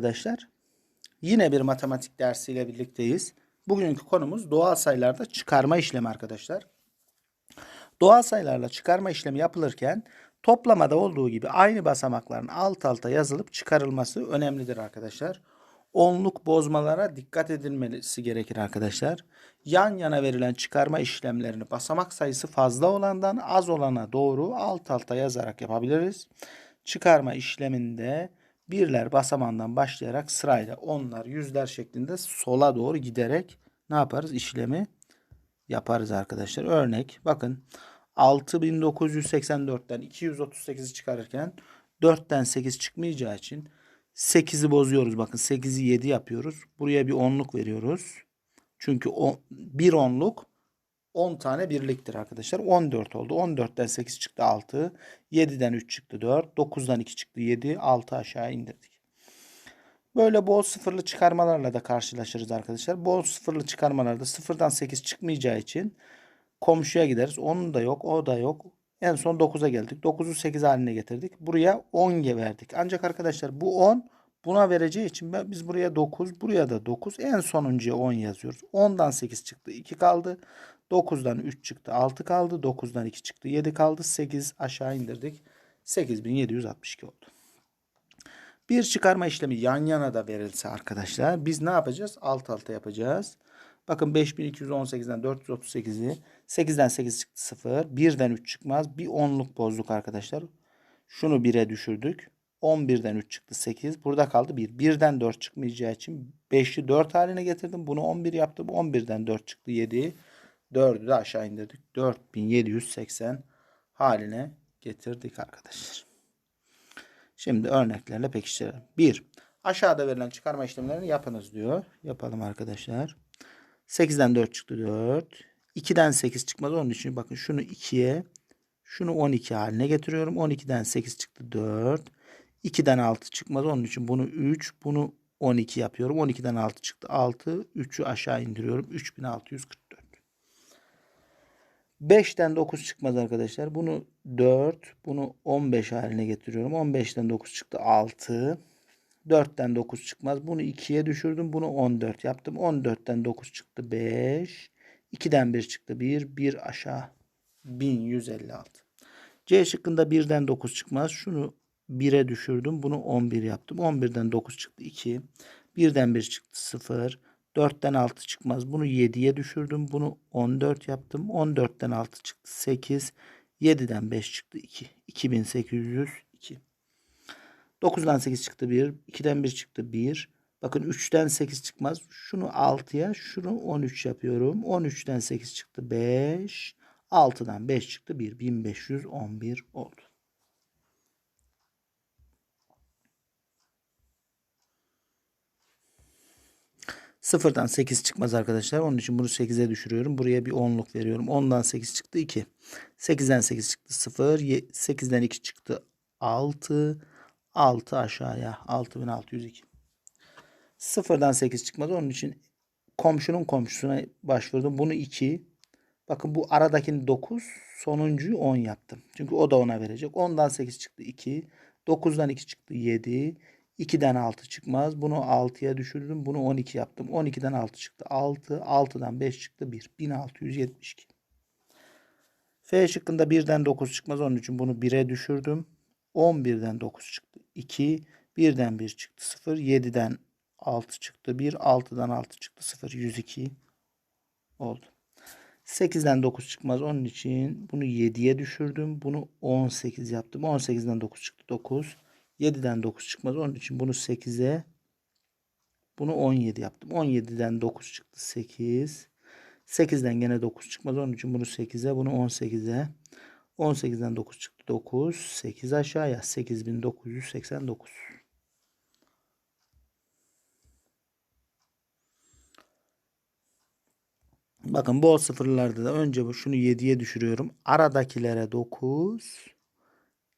arkadaşlar. Yine bir matematik dersiyle birlikteyiz. Bugünkü konumuz doğal sayılarda çıkarma işlemi arkadaşlar. Doğal sayılarla çıkarma işlemi yapılırken toplamada olduğu gibi aynı basamakların alt alta yazılıp çıkarılması önemlidir arkadaşlar. Onluk bozmalara dikkat edilmesi gerekir arkadaşlar. Yan yana verilen çıkarma işlemlerini basamak sayısı fazla olandan az olana doğru alt alta yazarak yapabiliriz. Çıkarma işleminde birler basamağından başlayarak sırayla onlar yüzler şeklinde sola doğru giderek ne yaparız? İşlemi yaparız arkadaşlar. Örnek bakın 6984'ten 238'i çıkarırken 4'ten 8 çıkmayacağı için 8'i bozuyoruz. Bakın 8'i 7 yapıyoruz. Buraya bir onluk veriyoruz. Çünkü o, bir onluk 10 tane birliktir arkadaşlar. 14 oldu. 14'ten 8 çıktı 6. 7'den 3 çıktı 4. 9'dan 2 çıktı 7. 6 aşağı indirdik. Böyle bol sıfırlı çıkarmalarla da karşılaşırız arkadaşlar. Bol sıfırlı çıkarmalarda sıfırdan 8 çıkmayacağı için komşuya gideriz. Onun da yok, o da yok. En son 9'a geldik. 9'u 8 haline getirdik. Buraya 10 verdik. Ancak arkadaşlar bu 10 buna vereceği için biz buraya 9, buraya da 9. En sonuncuya 10 yazıyoruz. 10'dan 8 çıktı. 2 kaldı. 9'dan 3 çıktı. 6 kaldı. 9'dan 2 çıktı. 7 kaldı. 8 aşağı indirdik. 8762 oldu. Bir çıkarma işlemi yan yana da verilse arkadaşlar biz ne yapacağız? Alt alta yapacağız. Bakın 5218'den 438'i 8'den 8 çıktı 0. 1'den 3 çıkmaz. Bir onluk bozduk arkadaşlar. Şunu 1'e düşürdük. 11'den 3 çıktı 8. Burada kaldı 1. 1'den 4 çıkmayacağı için 5'i 4 haline getirdim. Bunu 11 yaptım. 11'den 4 çıktı 7. 4'ü de aşağı indirdik. 4780 haline getirdik arkadaşlar. Şimdi örneklerle pekiştirelim. 1. Aşağıda verilen çıkarma işlemlerini yapınız diyor. Yapalım arkadaşlar. 8'den 4 çıktı 4. 2'den 8 çıkmaz. Onun için bakın şunu 2'ye şunu 12 haline getiriyorum. 12'den 8 çıktı 4. 2'den 6 çıkmaz. Onun için bunu 3, bunu 12 yapıyorum. 12'den 6 çıktı 6. 3'ü aşağı indiriyorum. 3644. 5'ten 9 çıkmaz arkadaşlar. Bunu 4, bunu 15 haline getiriyorum. 15'ten 9 çıktı 6. 4'ten 9 çıkmaz. Bunu 2'ye düşürdüm. Bunu 14 yaptım. 14'ten 9 çıktı 5. 2'den 1 çıktı 1. 1 aşağı. 1156. C şıkkında 1'den 9 çıkmaz. Şunu 1'e düşürdüm. Bunu 11 yaptım. 11'den 9 çıktı 2. 1'den 1 çıktı 0. 4'ten 6 çıkmaz. Bunu 7'ye düşürdüm. Bunu 14 yaptım. 14'ten 6 çıktı 8. 7'den 5 çıktı 2. 2802. 9'dan 8 çıktı 1. 2'den 1 çıktı 1. Bakın 3'ten 8 çıkmaz. Şunu 6'ya, şunu 13 yapıyorum. 13'ten 8 çıktı 5. 6'dan 5 çıktı 1. 1511 oldu. Sıfırdan 8 çıkmaz arkadaşlar. Onun için bunu 8'e düşürüyorum. Buraya bir 10'luk veriyorum. 10'dan 8 çıktı 2. 8'den 8 çıktı 0. 8'den 2 çıktı 6. 6 aşağıya 6602. Sıfırdan 8 çıkmadı. Onun için komşunun komşusuna başvurdum. Bunu 2. Bakın bu aradakini 9. Sonuncuyu 10 yaptım. Çünkü o da ona verecek. 10'dan 8 çıktı 2. 9'dan 2 çıktı 7. 2'den 6 çıkmaz. Bunu 6'ya düşürdüm. Bunu 12 yaptım. 12'den 6 çıktı 6. 6'dan 5 çıktı 1. 1672. F şıkkında 1'den 9 çıkmaz. Onun için bunu 1'e düşürdüm. 11'den 9 çıktı 2. 1'den 1 çıktı 0. 7'den 6 çıktı 1. 6'dan 6 çıktı 0. 102 oldu. 8'den 9 çıkmaz. Onun için bunu 7'ye düşürdüm. Bunu 18 yaptım. 18'den 9 çıktı 9. 7'den 9 çıkmaz. Onun için bunu 8'e bunu 17 yaptım. 17'den 9 çıktı 8. 8'den gene 9 çıkmaz. Onun için bunu 8'e bunu 18'e 18'den 9 çıktı 9. 8 aşağıya 8989. Bakın bol sıfırlarda da önce şunu 7'ye düşürüyorum. Aradakilere 9.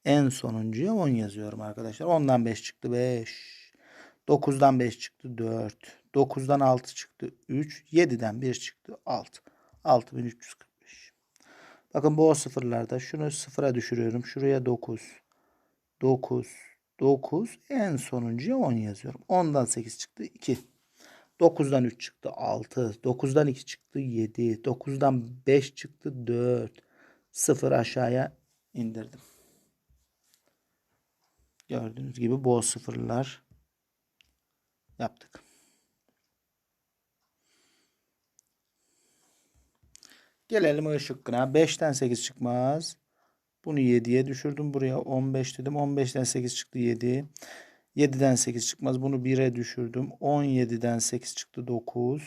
En sonuncuya 10 yazıyorum arkadaşlar. 10'dan 5 çıktı 5. 9'dan 5 çıktı 4. 9'dan 6 çıktı 3. 7'den 1 çıktı 6. 6345. Bakın bu o sıfırlarda şunu sıfıra düşürüyorum. Şuraya 9. 9. 9. En sonuncuya 10 yazıyorum. 10'dan 8 çıktı 2. 9'dan 3 çıktı 6. 9'dan 2 çıktı 7. 9'dan 5 çıktı 4. 0 aşağıya indirdim. Gördüğünüz gibi bol sıfırlar yaptık. Gelelim I şıkkına. 5'ten 8 çıkmaz. Bunu 7'ye düşürdüm. Buraya 15 dedim. 15'ten 8 çıktı 7. 7'den 8 çıkmaz. Bunu 1'e düşürdüm. 17'den 8 çıktı 9.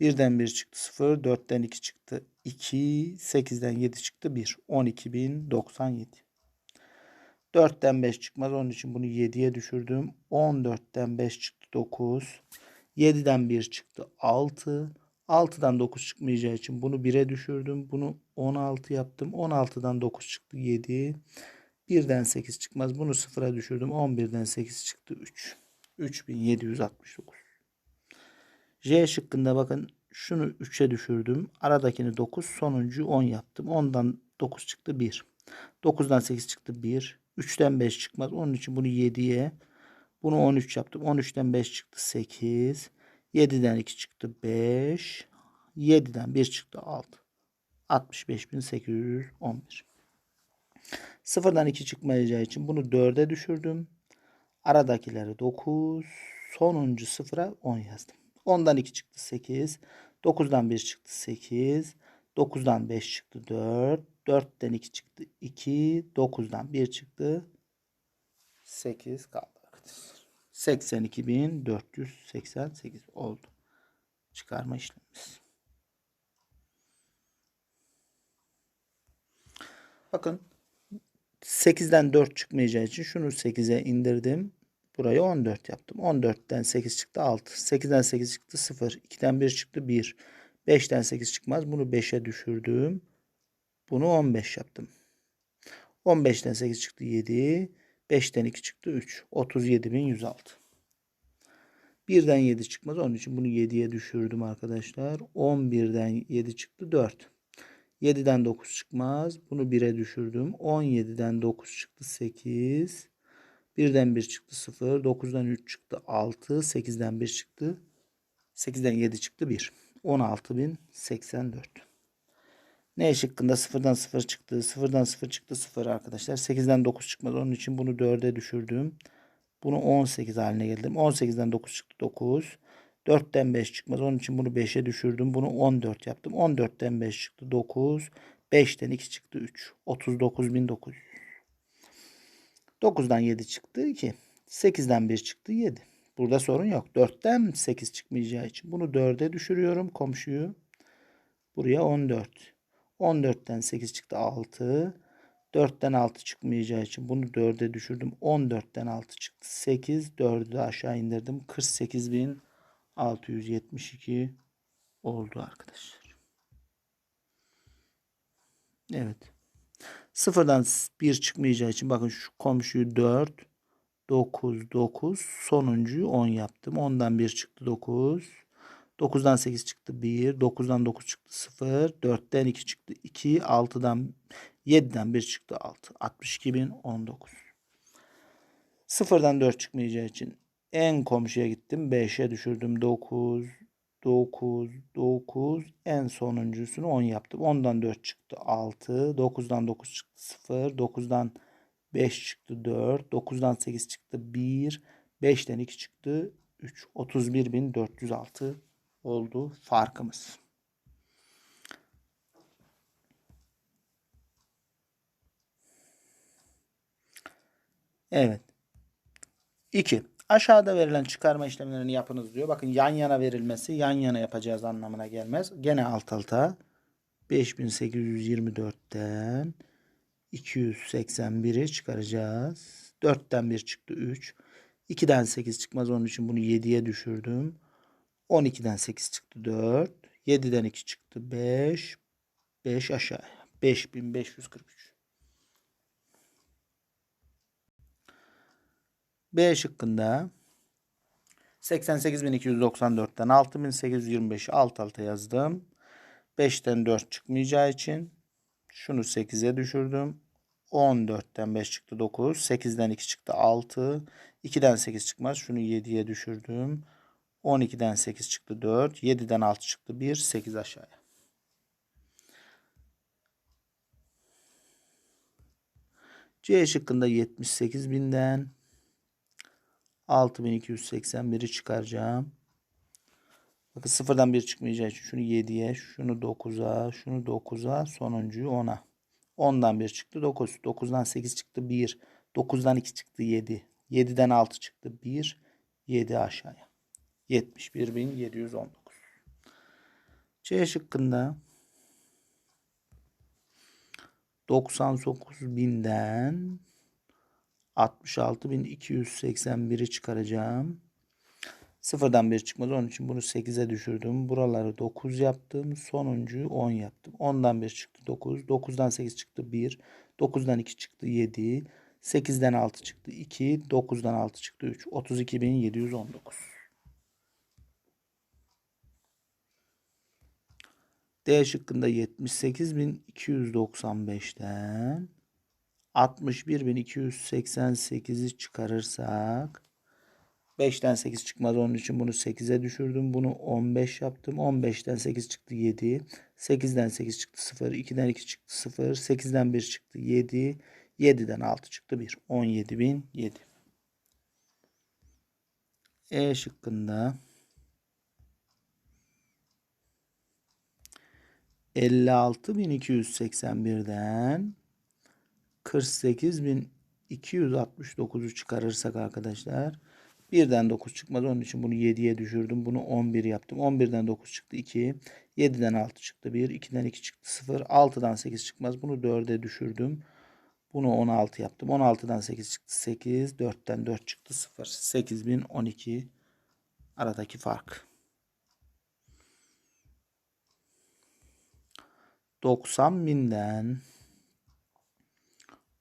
1'den 1 çıktı 0. 4'ten 2 çıktı 2. 8'den 7 çıktı 1. 12.097. 4'ten 5 çıkmaz. Onun için bunu 7'ye düşürdüm. 14'ten 5 çıktı 9. 7'den 1 çıktı 6. 6'dan 9 çıkmayacağı için bunu 1'e düşürdüm. Bunu 16 yaptım. 16'dan 9 çıktı 7. 1'den 8 çıkmaz. Bunu 0'a düşürdüm. 11'den 8 çıktı 3. 3769. J şıkkında bakın şunu 3'e düşürdüm. Aradakini 9. Sonuncu 10 yaptım. 10'dan 9 çıktı 1. 9'dan 8 çıktı 1. 3'ten 5 çıkmaz. Onun için bunu 7'ye. Bunu 13 yaptım. 13'ten 5 çıktı 8. 7'den 2 çıktı 5. 7'den 1 çıktı 6. 65.811. Sıfırdan 2 çıkmayacağı için bunu 4'e düşürdüm. Aradakileri 9. Sonuncu sıfıra 10 yazdım. 10'dan 2 çıktı 8. 9'dan 1 çıktı 8. 9'dan 5 çıktı 4. 4'ten 2 çıktı 2. 9'dan 1 çıktı 8 kaldı arkadaşlar. 82.488 oldu. Çıkarma işlemimiz. Bakın 8'den 4 çıkmayacağı için şunu 8'e indirdim. Burayı 14 yaptım. 14'ten 8 çıktı 6. 8'den 8 çıktı 0. 2'den 1 çıktı 1. 5'ten 8 çıkmaz. Bunu 5'e düşürdüm. Bunu 15 yaptım. 15'ten 8 çıktı 7. 5'ten 2 çıktı 3. 37.106. 1'den 7 çıkmaz. Onun için bunu 7'ye düşürdüm arkadaşlar. 11'den 7 çıktı 4. 7'den 9 çıkmaz. Bunu 1'e düşürdüm. 17'den 9 çıktı 8. 1'den 1 çıktı 0. 9'dan 3 çıktı 6. 8'den 1 çıktı. 8'den 7 çıktı 1. 16.084. Ne şıkkında 0'dan 0 çıktı. 0'dan 0 çıktı 0 arkadaşlar. 8'den 9 çıkmaz. Onun için bunu 4'e düşürdüm. Bunu 18 haline geldim. 18'den 9 çıktı 9. 4'ten 5 çıkmaz. Onun için bunu 5'e düşürdüm. Bunu 14 yaptım. 14'ten 5 çıktı 9. 5'ten 2 çıktı 3. 39.900. 9'dan 7 çıktı 2. 8'den 1 çıktı 7. Burada sorun yok. 4'ten 8 çıkmayacağı için bunu 4'e düşürüyorum komşuyu. Buraya 14. 14'ten 8 çıktı 6. 4'ten 6 çıkmayacağı için bunu 4'e düşürdüm. 14'ten 6 çıktı 8. 4'ü de aşağı indirdim. 48.672 oldu arkadaşlar. Evet. Sıfırdan 1 çıkmayacağı için bakın şu komşuyu 4, 9, 9. Sonuncuyu 10 yaptım. 10'dan 1 çıktı 9. 9'dan 8 çıktı 1. 9'dan 9 çıktı 0. 4'ten 2 çıktı 2. 6'dan 7'den 1 çıktı 6. 62.019. Sıfırdan 4 çıkmayacağı için en komşuya gittim. 5'e düşürdüm 9. 9, 9. En sonuncusunu 10 yaptım. 10'dan 4 çıktı 6. 9'dan 9 çıktı 0. 9'dan 5 çıktı 4. 9'dan 8 çıktı 1. 5'ten 2 çıktı 3. 31.406 oldu farkımız. Evet. 2. Aşağıda verilen çıkarma işlemlerini yapınız diyor. Bakın yan yana verilmesi yan yana yapacağız anlamına gelmez. Gene alt alta 5824'ten 281'i çıkaracağız. 4'ten 1 çıktı 3. 2'den 8 çıkmaz onun için bunu 7'ye düşürdüm. 12'den 8 çıktı 4. 7'den 2 çıktı 5. 5 aşağı. 5543. B şıkkında 88.294'ten 6.825'i alt alta yazdım. 5'ten 4 çıkmayacağı için şunu 8'e düşürdüm. 14'ten 5 çıktı 9. 8'den 2 çıktı 6. 2'den 8 çıkmaz. Şunu 7'ye düşürdüm. 12'den 8 çıktı 4. 7'den 6 çıktı 1. 8 aşağıya. C şıkkında 78.000'den 6281'i çıkaracağım. Bakın sıfırdan 1 çıkmayacağı için şunu 7'ye, şunu 9'a, şunu 9'a, sonuncuyu 10'a. 10'dan 1 çıktı 9. 9'dan 8 çıktı 1. 9'dan 2 çıktı 7. 7'den 6 çıktı 1. 7 aşağıya. 71.719. C şıkkında 99.000'den 66.281'i çıkaracağım. Sıfırdan bir çıkmaz. Onun için bunu 8'e düşürdüm. Buraları 9 yaptım. Sonuncuyu 10 yaptım. 10'dan 1 çıktı 9. 9'dan 8 çıktı 1. 9'dan 2 çıktı 7. 8'den 6 çıktı 2. 9'dan 6 çıktı 3. 32.719. D şıkkında 78.295'ten 61.288'i çıkarırsak 5'ten 8 çıkmaz. Onun için bunu 8'e düşürdüm. Bunu 15 yaptım. 15'ten 8 çıktı 7. 8'den 8 çıktı 0. 2'den 2 çıktı 0. 8'den 1 çıktı 7. 7'den 6 çıktı 1. 17.007. E şıkkında 56.281'den 48.269'u çıkarırsak arkadaşlar Birden 9 çıkmaz. Onun için bunu 7'ye düşürdüm. Bunu 11 yaptım. 11'den 9 çıktı 2. 7'den 6 çıktı 1. 2'den 2 çıktı 0. 6'dan 8 çıkmaz. Bunu 4'e düşürdüm. Bunu 16 yaptım. 16'dan 8 çıktı 8. 4'ten 4 çıktı 0. 8012 aradaki fark. 90 binden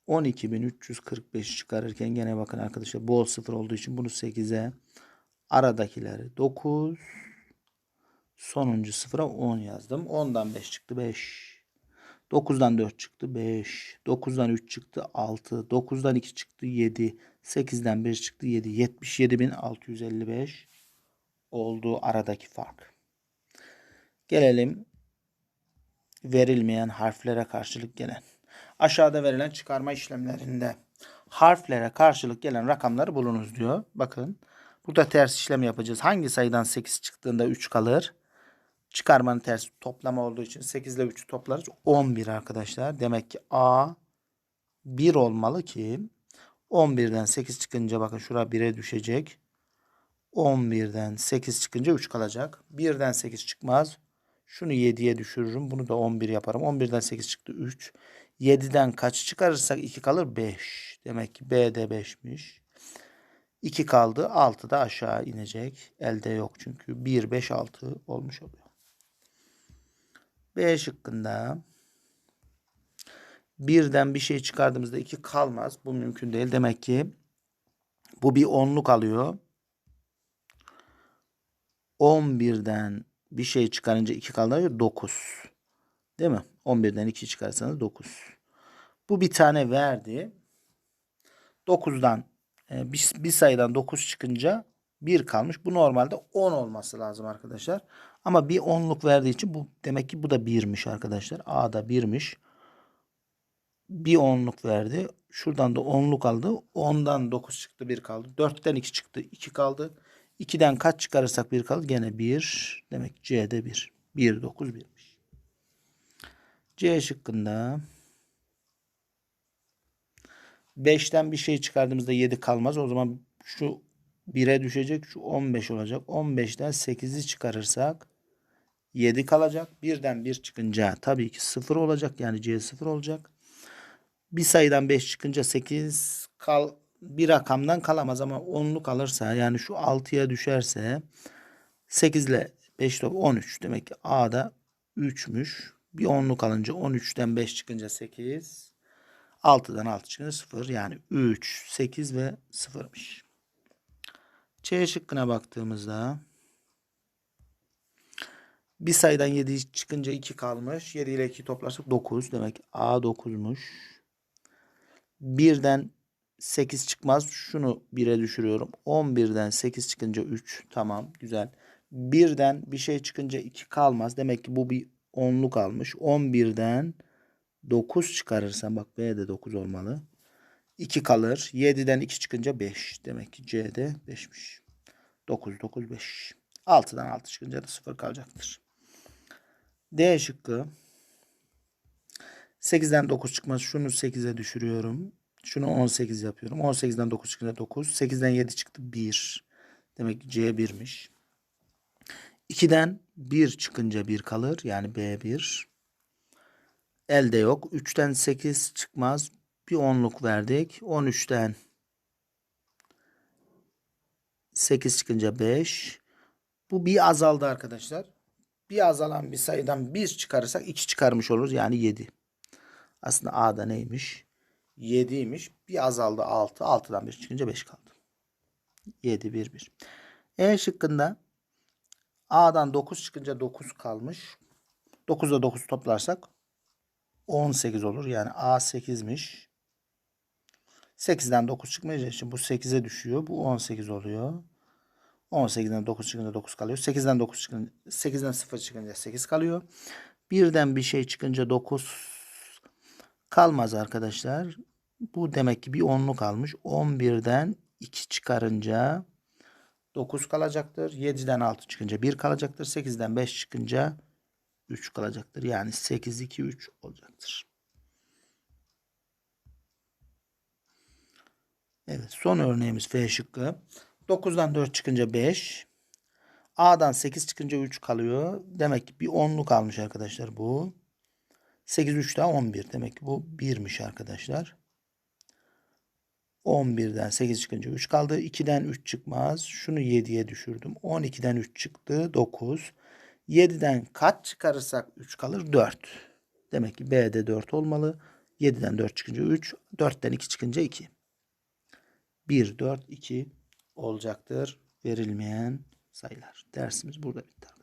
12.345 çıkarırken gene bakın arkadaşlar bol sıfır olduğu için bunu 8'e aradakileri 9 sonuncu sıfıra 10 yazdım. 10'dan 5 çıktı 5. 9'dan 4 çıktı 5. 9'dan 3 çıktı 6. 9'dan 2 çıktı 7. 8'den 1 çıktı 7. 77.655 oldu aradaki fark. Gelelim verilmeyen harflere karşılık gelen. Aşağıda verilen çıkarma işlemlerinde harflere karşılık gelen rakamları bulunuz diyor. Bakın burada ters işlem yapacağız. Hangi sayıdan 8 çıktığında 3 kalır? Çıkarmanın tersi toplama olduğu için 8 ile 3'ü toplarız. 11 arkadaşlar. Demek ki A 1 olmalı ki 11'den 8 çıkınca bakın şura 1'e düşecek. 11'den 8 çıkınca 3 kalacak. 1'den 8 çıkmaz. Şunu 7'ye düşürürüm. Bunu da 11 yaparım. 11'den 8 çıktı 3. 7'den kaç çıkarırsak 2 kalır? 5. Demek ki B de 5'miş. 2 kaldı. 6 da aşağı inecek. Elde yok çünkü. 1, 5, 6 olmuş oluyor. B şıkkında birden bir şey çıkardığımızda 2 kalmaz. Bu mümkün değil. Demek ki bu bir onluk alıyor. 11'den bir şey çıkarınca 2 kalıyor. 9. Değil mi? 11'den 2 çıkarsanız 9. Bu bir tane verdi. 9'dan e, bir, bir sayıdan 9 çıkınca 1 kalmış. Bu normalde 10 olması lazım arkadaşlar. Ama bir 10'luk verdiği için bu demek ki bu da 1'miş arkadaşlar. A da 1'miş. Bir 10'luk verdi. Şuradan da 10'luk aldı. 10'dan 9 çıktı 1 kaldı. 4'ten 2 çıktı 2 kaldı. 2'den kaç çıkarırsak 1 kaldı? Gene 1. Demek C'de 1. 1, 9, 1. C şıkkında 5'ten bir şey çıkardığımızda 7 kalmaz. O zaman şu 1'e düşecek. Şu 15 olacak. 15'ten 8'i çıkarırsak 7 kalacak. 1'den 1 çıkınca tabii ki 0 olacak. Yani C 0 olacak. Bir sayıdan 5 çıkınca 8 kal bir rakamdan kalamaz ama 10'lu kalırsa yani şu 6'ya düşerse 8 ile 5 13 demek ki A'da 3'müş. Bir onluk alınca 13'ten 5 çıkınca 8. 6'dan 6 çıkınca 0. Yani 3, 8 ve 0'mış. C şıkkına baktığımızda bir sayıdan 7 çıkınca 2 kalmış. 7 ile 2 toplarsak 9. Demek A 9'muş. 1'den 8 çıkmaz. Şunu 1'e düşürüyorum. 11'den 8 çıkınca 3. Tamam güzel. 1'den bir şey çıkınca 2 kalmaz. Demek ki bu bir onluk almış. 11'den 9 çıkarırsam bak B de 9 olmalı. 2 kalır. 7'den 2 çıkınca 5. Demek ki C'de 5'miş. 9, 9, 5. 6'dan 6 çıkınca da 0 kalacaktır. D şıkkı. 8'den 9 çıkmaz. Şunu 8'e düşürüyorum. Şunu 18 yapıyorum. 18'den 9 çıkınca 9. 8'den 7 çıktı 1. Demek ki C 1'miş. 2'den 1 çıkınca 1 kalır. Yani B1. Elde yok. 3'ten 8 çıkmaz. Bir onluk verdik. 13'ten 8 çıkınca 5. Bu bir azaldı arkadaşlar. Bir azalan bir sayıdan 1 çıkarırsak 2 çıkarmış oluruz. Yani 7. Aslında A'da neymiş? 7'ymiş. Bir azaldı 6. 6'dan 1 çıkınca 5 kaldı. 7, 1, 1. E şıkkında A'dan 9 çıkınca 9 kalmış. 9'da 9 toplarsak 18 olur. Yani A 8'miş. 8'den 9 çıkmayacağı için bu 8'e düşüyor. Bu 18 oluyor. 18'den 9 çıkınca 9 kalıyor. 8'den 9 çıkınca 8'den 0 çıkınca 8 kalıyor. Birden bir şey çıkınca 9 kalmaz arkadaşlar. Bu demek ki bir onluk almış. 11'den 2 çıkarınca 9 kalacaktır. 7'den 6 çıkınca 1 kalacaktır. 8'den 5 çıkınca 3 kalacaktır. Yani 8, 2, 3 olacaktır. Evet son örneğimiz F şıkkı. 9'dan 4 çıkınca 5. A'dan 8 çıkınca 3 kalıyor. Demek ki bir onluk almış arkadaşlar bu. 8 3 daha 11. Demek ki bu 1'miş arkadaşlar. 11'den 8 çıkınca 3 kaldı. 2'den 3 çıkmaz. Şunu 7'ye düşürdüm. 12'den 3 çıktı. 9. 7'den kaç çıkarırsak 3 kalır? 4. Demek ki B'de 4 olmalı. 7'den 4 çıkınca 3. 4'ten 2 çıkınca 2. 1, 4, 2 olacaktır. Verilmeyen sayılar. Dersimiz burada bitti.